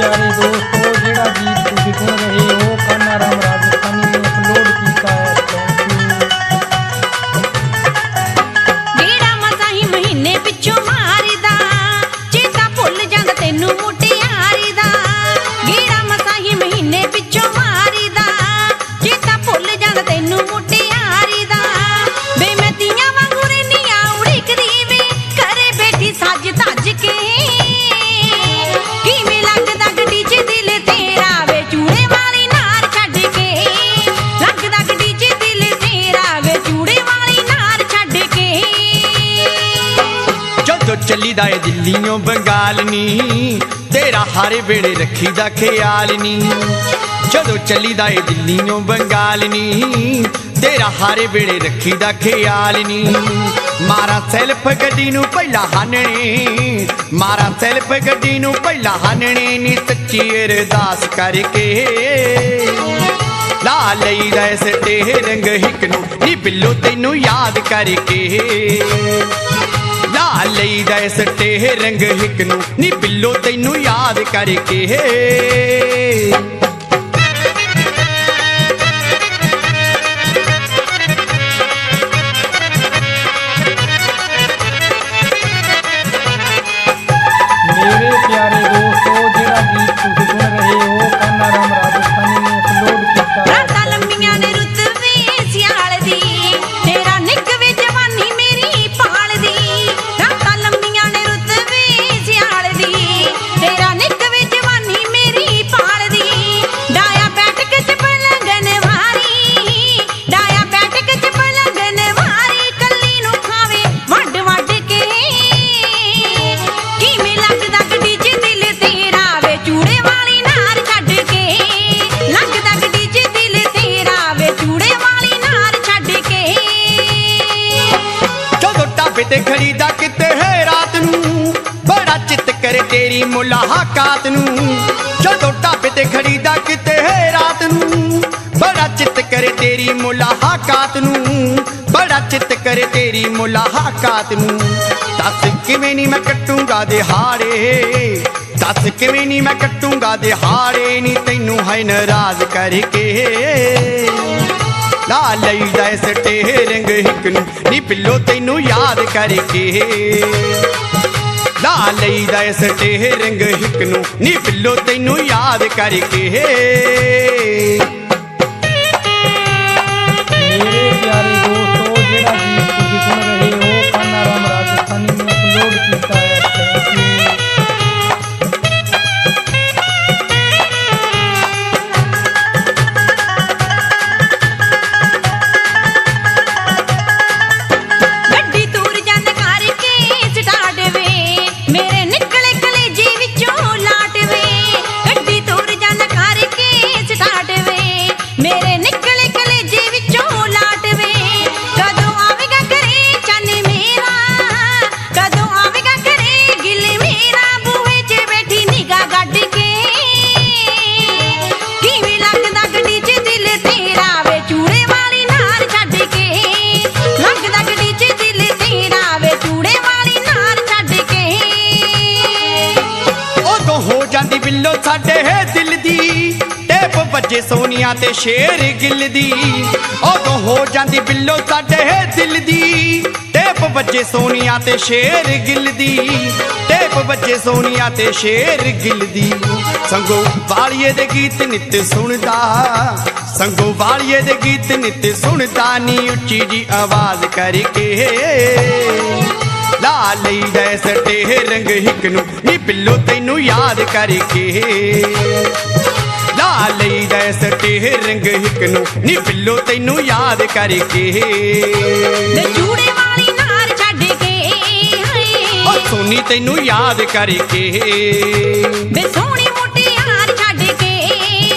प्यारे दोस्तों जेड़ा गीत तुम सुन रहे ਚੱਲੀ ਦਾ ਏ ਦਿੱਲੀੋਂ ਬੰਗਾਲ ਨੀ, ਤੇਰਾ ਹਰ ਵੇਲੇ ਰੱਖੀਦਾ ਖਿਆਲ ਨੀ। ਜਦੋਂ ਚੱਲੀਦਾ ਏ ਦਿੱਲੀੋਂ ਬੰਗਾਲ ਨੀ, ਤੇਰਾ ਹਰ ਵੇਲੇ ਰੱਖੀਦਾ ਖਿਆਲ ਨੀ। ਮਾਰਾ ਸੈਲਫ ਗੱਡੀ ਨੂੰ ਪਹਿਲਾਂ ਹਾਨਣੇ, ਮਾਰਾ ਸੈਲਫ ਗੱਡੀ ਨੂੰ ਪਹਿਲਾਂ ਹਾਨਣੇ ਨੀ ਸੱਚੀ ਅਰਦਾਸ ਕਰਕੇ। ਲਾ ਲਈਦਾ ਇਸ ਤੇ ਰੰਗ ਹਿੱਕ ਨੂੰ, ਨੀ ਬਿੱਲੋ ਤੈਨੂੰ ਯਾਦ ਕਰਕੇ। ਲਾ ਲਈਦਾ ਇਸ ਤੇ ਰੰਗ ਹਿੱਕ ਨੂੰ। ਨੀ ਬਿੱਲੋ ਤੈਨੂੰ ਯਾਦ ਕਰਕੇ। ਢਾਬੇ ਤੇ ਖੜੀਦਾ ਕਿਤੇ ਹੈ ਰਾਤ ਨੂੰ? ਬੜਾ ਚਿੱਤ ਕਰੇ ਤੇਰੀ ਮੁਲਾਕਾਤ ਨੂੰ। ਜਦੋਂ ਢਾਬੇ ਤੇ ਖੜੀਦਾ ਕਿਤੇ ਹੈ ਰਾਤ ਨੂੰ? ਬੜਾ ਚਿੱਤ ਕਰੇ ਤੇਰੀ ਮੁਲਾਕਾਤ ਨੂੰ। ਬੜਾ ਚਿੱਤ ਕਰੇ ਤੇਰੀ ਮੁਲਾਕਾਤ ਨੂੰ। ਦੱਸ ਕਿਵੇਂ ਨਹੀਂ ਮੈਂ ਕੱਟੂਗਾ ਦਿਹਾੜੇ? ਦੱਸ ਕਿਵੇਂ ਨਹੀਂ ਮੈਂ ਕੱਟੂਗਾ ਦਿਹਾੜੇ? ਨਹੀਂ ਤੈਨੂੰ ਹੈ ਨਾਰਾਜ਼ ਕਰਕੇ। ਲਾ ਲਈਦਾ ਇਸ ਰੰਗ ਹਿੱਕ ਨੂੰ। ਨੀ ਪਿੱਲੋ, ਤੈਨੂੰ ਯਾਦ ਕਰਕੇ। ਲਾ ਲਈਦਾ ਇਸ ਰੰਗ ਹਿੱਕ ਨੂੰ। ਨੀ ਪਿੱਲੋ, ਤੈਨੂੰ ਯਾਦ ਕਰਕੇ। ਮੇਰੇ ਪਿਆਰੇ ਟੇਪ ਸੋਨੀਆ ਤੇ ਸ਼ੇਰ ਗਿੱਲ ਦੀ। ਉਦੋਂ ਹੋ ਜਾਂਦੀ ਬਿੱਲੋ ਸਾਡੇ ਦਿਲ ਦੀ। ਟੇਪ ਵੱਜੇ ਸੋਨੀਆ ਤੇ ਸ਼ੇਰ ਗਿੱਲ ਦੀ। ਟੇਪ ਵੱਜੇ ਸੋਨੀਆ ਤੇ ਸ਼ੇਰ ਗਿੱਲ ਦੀ। ਸੰਗੋ ਵਾਲੀਏ ਦੇ ਗੀਤ ਨਿੱਤ ਸੁਣਦਾ। ਸੰਗੋ ਵਾਲੀਏ ਦੇ ਗੀਤ ਨਿੱਤ ਸੁਣਦਾ। ਨੀ ਉੱਚੀ ਜੀ ਆਵਾਜ਼ ਕਰਕੇ। ਲਾ ਲਈਦਾ ਇਸ ਰੰਗ ਹਿੱਕ ਨੂੰ। ਨੀ ਬਿੱਲੋ ਤੈਨੂੰ ਯਾਦ ਕਰਕੇ। ਲਾ ਲਈਦਾ ਇਸ ਰੰਗ ਹਿੱਕ ਨੂੰ। ਨੀ ਬਿੱਲੋ ਤੈਨੂੰ ਯਾਦ ਕਰਕੇ। ਵੇ ਚੂੜੇ ਵਾਲੀ ਨਾਰ ਛੱਡ ਕੇ ਹਾਏ। ਉਹ ਸੋਨੀ ਤੈਨੂੰ ਯਾਦ ਕਰਕੇ। ਵੇ ਸੋਹਣੀ ਮੋਟੀ ਯਾਰ ਛੱਡ ਕੇ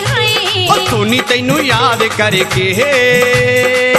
ਹਾਏ। ਉਹ ਸੋਨੀ ਤੈਨੂੰ ਯਾਦ ਕਰਕੇ।